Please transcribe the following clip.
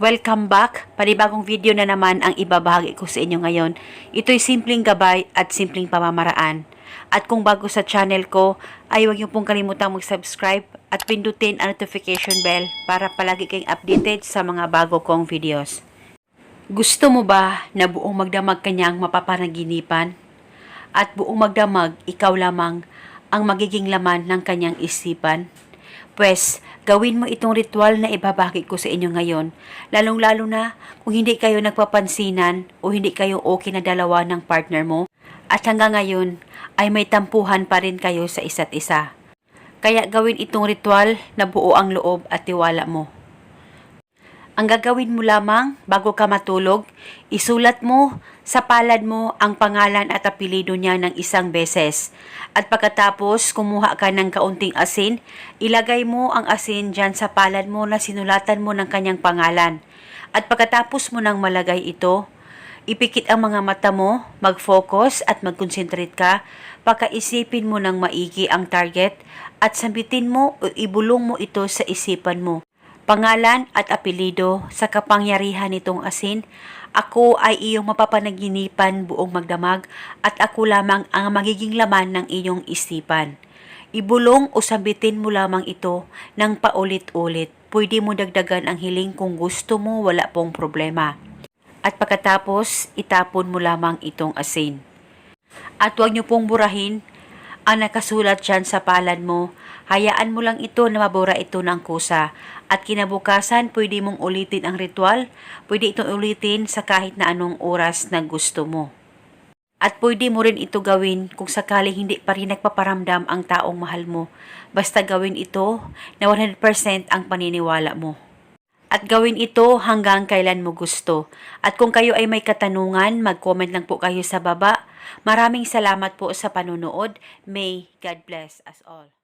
Welcome back! Panibagong video na naman ang ibabahagi ko sa inyo ngayon. Ito'y simpleng gabay at simpleng pamamaraan. At kung bago sa channel ko, ay huwag niyo pong kalimutang mag-subscribe at pindutin ang notification bell para palagi kayong updated sa mga bago kong videos. Gusto mo ba na buong magdamag kanyang mapapanaginipan? At buong magdamag, ikaw lamang ang magiging laman ng kanyang isipan? Pwes, gawin mo itong ritual na ibabahagi ko sa inyo ngayon, lalong-lalo na kung hindi kayo nagpapansinan o hindi kayo okay na dalawa ng partner mo at hanggang ngayon ay may tampuhan pa rin kayo sa isa't isa. Kaya gawin itong ritual na buo ang loob at tiwala mo. Ang gagawin mo lamang bago ka matulog, isulat mo sa palad mo ang pangalan at apelido niya ng isang beses. At pagkatapos kumuha ka ng kaunting asin, ilagay mo ang asin dyan sa palad mo na sinulatan mo ng kanyang pangalan. At pagkatapos mo nang malagay ito, ipikit ang mga mata mo, mag-focus at mag-concentrate ka, pagkaisipin mo ng maigi ang target at sabitin mo o ibulong mo ito sa isipan mo pangalan at apelido sa kapangyarihan nitong asin, ako ay iyong mapapanaginipan buong magdamag at ako lamang ang magiging laman ng iyong isipan. Ibulong o sabitin mo lamang ito ng paulit-ulit. Pwede mo dagdagan ang hiling kung gusto mo, wala pong problema. At pagkatapos, itapon mo lamang itong asin. At huwag niyo pong burahin ang nakasulat dyan sa palad mo. Hayaan mo lang ito na mabura ito ng kusa. At kinabukasan, pwede mong ulitin ang ritual. Pwede itong ulitin sa kahit na anong oras na gusto mo. At pwede mo rin ito gawin kung sakaling hindi pa rin nagpaparamdam ang taong mahal mo. Basta gawin ito na 100% ang paniniwala mo. At gawin ito hanggang kailan mo gusto. At kung kayo ay may katanungan, mag-comment lang po kayo sa baba. Maraming salamat po sa panunood. May God bless us all.